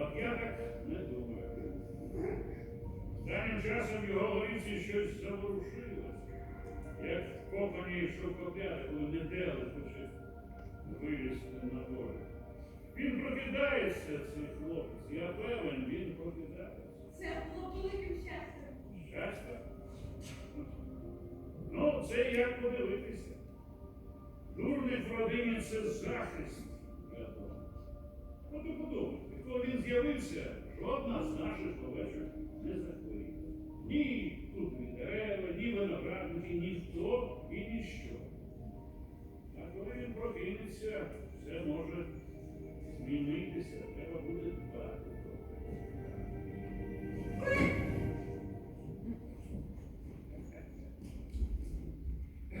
от я так не думаю. Останнім часом в його головці щось заворушилось, як вкопані шовкоп'яти, коли не дели хоче вилізти на волю. Він прокидається, цей хлопець. Я певен, він прокидається. Це було великим щастям. Щастя? Ну, це як подивитися. Дурник в родині це захист. з'явився, жодна з наших овечок не захворіла. Ні тут ні дерева, ні виноградники, ніхто і ніщо. А коли він прокинеться, все може змінитися.